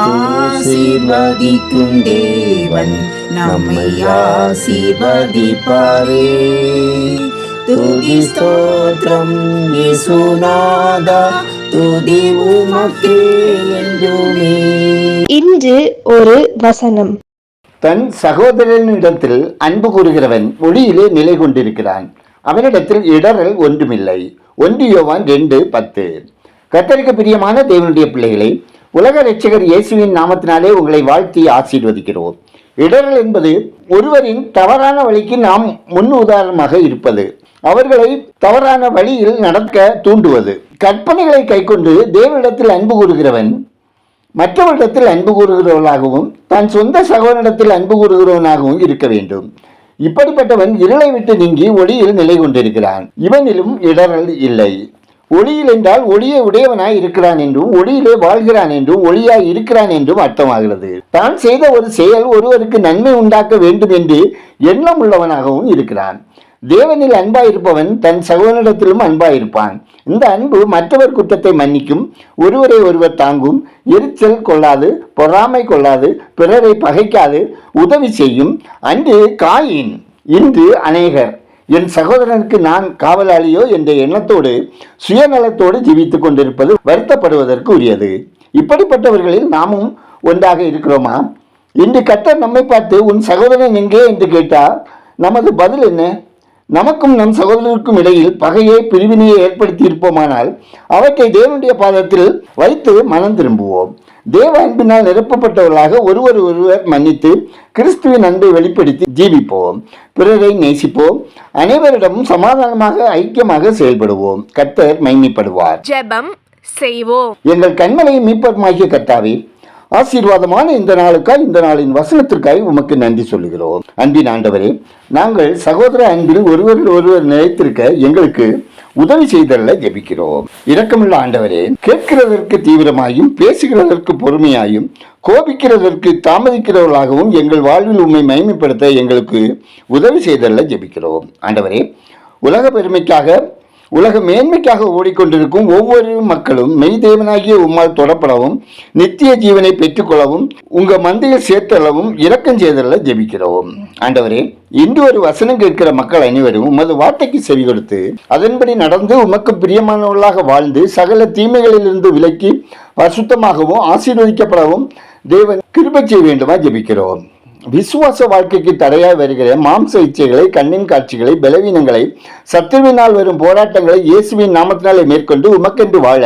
ஆசீர்வதிக்கும் தேவன் நம்மை ஆசீர்வதிப்பாரே. துதி ஸ்தோத்திரம் இயேசுநாதா துதி உமக்கே என்றுமே. இன்று ஒரு வசனம். தன் சகோதரனிடத்தில் அன்பு கூறுகிறவன் ஒளியிலே நிலை கொண்டிருக்கிறான். அவனிடத்தில் இடரல் ஒன்றுமில்லை. ஒன்று யோவான் ரெண்டு பத்து. கத்தருக்கு பிரியமான தேவனுடைய பிள்ளைகளை உலக ரட்சகர் இயேசுவின் நாமத்தினாலே உங்களை வாழ்த்தி ஆசீர்வதிக்கிறோம். இடரல் என்பது ஒருவரின் தவறான வழிக்கு நாம் முன் உதாரணமாக இருப்பது அவர்களை தவறான வழியில் நடக்க தூண்டுவது. கற்பனைகளை கைக்கொண்டு தேவனிடத்தில் அன்பு கூறுகிறவன் மற்றவரிடத்தில் அன்பு கூறுகிறவனாகவும் தன் சொந்த சகோதரிடத்தில் அன்பு கூறுகிறவனாகவும் இருக்க வேண்டும். இப்படிப்பட்டவன் இருளை விட்டு நீங்கி ஒளியில் நிலை கொண்டிருக்கிறான். இவனிலும் இடரல் இல்லை. ஒளியில் என்றால் ஒளியை உடையவனாய் இருக்கிறான் என்றும் ஒளியிலே வாழ்கிறான் என்றும் ஒளியாய் இருக்கிறான் என்றும் அர்த்தமாகிறது. தான் செய்த ஒரு செயல் ஒருவருக்கு நன்மை உண்டாக்க வேண்டும் என்று எண்ணம் உள்ளவனாகவும் இருக்கிறான். தேவனில் அன்பாயிருப்பவன் தன் சகோதரிடத்திலும் அன்பாயிருப்பான். இந்த அன்பு மற்றவர் குற்றத்தை மன்னிக்கும் ஒருவரை ஒருவர் தாங்கும் எரிச்சல் கொள்ளாது பொறாமை கொள்ளாது பிறரை பகைக்காது உதவி செய்யும் அன்று காயின். இன்று அநேகர். என் சகோதரனுக்கு நான் காவலாளியோ என்ற எண்ணத்தோடு சுயநலத்தோடு ஜீவித்துக் கொண்டிருப்பது வருத்தப்படுவதற்கு உரியது. இப்படிப்பட்டவர்களில் நாமும் ஒன்றாக இருக்கிறோமா? இன்று கத்தர் நம்மை பார்த்து உன் சகோதரன் எங்கே? என்று கேட்டால் நமது பதில் என்ன? நமக்கும் நம் சகோதரருக்கும் இடையில் பகையை பிரிவினையை ஏற்படுத்தி இருப்போமானால் அவற்றை தேவனுடைய பாதத்தில் வைத்து மனம் திரும்புவோம். தேவ அன்பினால் நிரப்பப்பட்டவர்களாக ஒருவர் ஒருவர் மன்னித்து கிறிஸ்துவின் அன்பை வெளிப்படுத்தி ஜீவிப்போம். பிறரை நேசிப்போம். அனைவரிடமும் சமாதானமாக ஐக்கியமாக செயல்படுவோம். கர்த்தர் மைமைப்படுவார் ஜெபம் செய்வோம். எங்கள் கண்மலை மீட்பமாகிய கர்த்தாவே ஆசீர்வாதமான இந்த நாளுக்காய் இந்த நாளின் வசனத்திற்காய் உமக்கு நன்றி சொல்லுகிறோம். அன்பின் ஆண்டவரே நாங்கள் சகோதர அன்பில் ஒருவர் ஒருவர் நிலைத்திருக்க எங்களுக்கு உதவி செய்தல்ல ஜெபிக்கிறோம். இரக்கமுள்ள ஆண்டவரே கேட்கிறதற்கு தீவிரமாயும் பேசுகிறதற்கு பொறுமையாயும் கோபிக்கிறதற்கு தாமதிக்கிறவர்களாகவும் எங்கள் வாழ்வில் உண்மை மயமைப்படுத்த எங்களுக்கு உதவி செய்தல்ல ஜெபிக்கிறோம். ஆண்டவரே உலக பெருமைக்காக உலக மேன்மைக்காக ஓடிக்கொண்டிருக்கும் ஒவ்வொரு மக்களும் மெய்தேவனாகிய உம்மால் தொடப்படவும் நித்திய ஜீவனை பெற்றுக்கொள்ளவும் உங்க மந்தையில் சேர்த்தளவும் இரக்கம் செய்தல ஜெபிக்கிறோம். ஆண்டவரே இன்று ஒரு வசனம் கேட்கிற மக்கள் அனைவரும் உமது வார்த்தைக்கு செவி கொடுத்து அதன்படி நடந்து உமக்கு பிரியமானவர்களாக வாழ்ந்து சகல தீமைகளிலிருந்து விலக்கி பரிசுத்தமாகவும் ஆசீர்வதிக்கப்படவும் தேவன் கிருப செய்ய வேண்டுமா ஜெபிக்கிறோம். விசுவாச வாழ்க்கைக்கு தடையாக வருகிற மாம்ச இச்சைகளை கண்ணின் காட்சிகளை பலவீனங்களை சத்துருவினால் வரும் போராட்டங்களை இயேசுவின் நாமத்தினாலே மேற்கொண்டு உமக்கென்று வாழ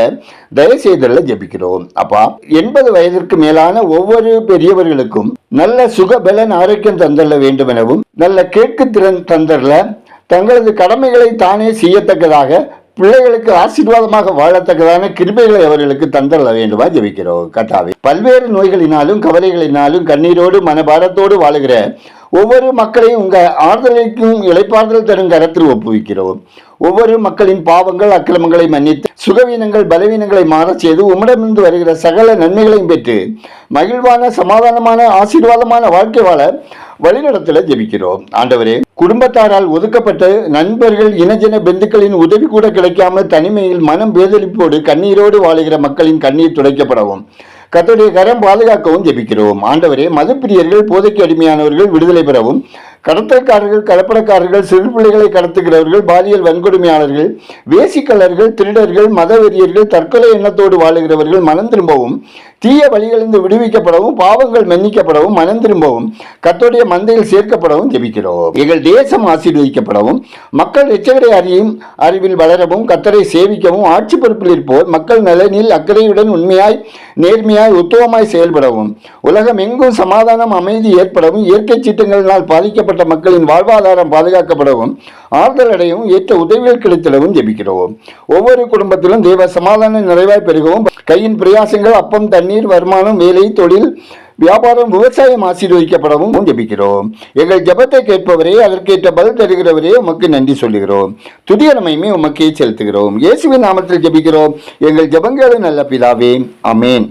தயவு செய்தல ஜெபிக்கிறோம். அப்பா எண்பது வயதிற்கு மேலான ஒவ்வொரு பெரியவர்களுக்கும் நல்ல சுகபலன் ஆரோக்கியம் தந்தள்ள வேண்டும் எனவும் நல்ல கேட்கு திறன் தந்தரல தங்களது கடமைகளை தானே செய்யத்தக்கதாக பிள்ளைகளுக்கு ஆசீர்வாதமாக வாழத்தக்கதான கிருபைகளை அவர்களுக்கு தந்தள்ள வேண்டுமா ஜெபிக்கிறோம். கட்டாவே பல்வேறு நோய்களினாலும் கவலைகளினாலும் கண்ணீரோடு மனபாரத்தோடு வாழுகிற ஒவ்வொரு மக்களையும் உங்க ஆறுதலுக்கும் இழைப்பாறுதல் தரும் கரத்தில் ஒப்புவிக்கிறோம். ஒவ்வொரு மக்களின் பாவங்கள் அக்கிரமங்களை மன்னித்து சுகவீனங்கள் பலவீனங்களை மாறச் செய்து உம்மிடமிருந்து வருகிற சகல நன்மைகளையும் பெற்று மகிழ்வான சமாதானமான ஆசீர்வாதமான வாழ்க்கை வாழ வழிநடத்தில் ஜெபிக்கிறோம். ஆண்டவரே குடும்பத்தாரால் ஒதுக்கப்பட்ட நண்பர்கள் இனஜன பெந்துக்களின் உதவி கூட கிடைக்காமல் தனிமையில் மனம் வேதளிப்போடு கண்ணீரோடு வாழுகிற மக்களின் கண்ணீர் துடைக்கப்படவும் கத்தோடைய கரம் பாதுகாக்கவும் ஜெபிக்கிறோம். ஆண்டவரே மதுப்பிரியர்கள் போதைக்கு அடிமையானவர்கள் விடுதலை பெறவும் கடத்தல்காரர்கள் கலப்படக்காரர்கள் சிறு பிள்ளைகளை கடத்துகிறவர்கள் பாலியல் வன்கொடுமையாளர்கள் வேசிக்கலர்கள் திருடர்கள் மதவெறியர்கள் தற்கொலை எண்ணத்தோடு வாழுகிறவர்கள் மனம் திரும்பவும் தீய வழிகளிலிருந்து விடுவிக்கப்படவும் பாவங்கள் மன்னிக்கப்படவும் மனம் திரும்பவும் கத்தோடைய மந்தையில் சேர்க்கப்படவும் ஜெபிக்கிறோம். எங்கள் தேசம் ஆசீர்வதிக்கப்படவும் மக்கள் எச்சகரை அறியும் அறிவில் வளரவும் கத்தரை சேவிக்கவும் ஆட்சி பொறுப்பில் இருப்போர் மக்கள் நலனில் அக்கறையுடன் உண்மையாய் நேர்மையாய் உத்துவமாய் செயல்படவும் உலகம் எங்கும் சமாதானம் அமைதி ஏற்படவும் இயற்கை சீட்டங்களினால் பாதிக்கப்பட்ட மக்களின் வாழ்வாதாரம் பாதுகாக்கப்படவும் ஆறுதல் அடையவும் ஏற்ற உதவிகள் கிடைத்திடவும் ஜெபிக்கிறோம். ஒவ்வொரு குடும்பத்திலும் தெய்வ சமாதானம் நிறைவாய் பெருகவும். கையின் பிரயாசங்கள் அப்பம் தண்ணீர் வருமானம் வேலை தொழில் வியாபாரம் விவசாயம் ஆசீர்வதிக்கப்படவும் ஜெபிக்கிறோம். எங்கள் ஜெபத்தை கேட்பவரே அதற்கேற்ற பதில் தருகிறவரே உமக்கு நன்றி சொல்லுகிறோம். துதியனமையுமே உமக்கே செலுத்துகிறோம். இயேசுவின் நாமத்தில் ஜெபிக்கிறோம். எங்கள் ஜெபங்களும் நல்ல பிதாவே. அமேன்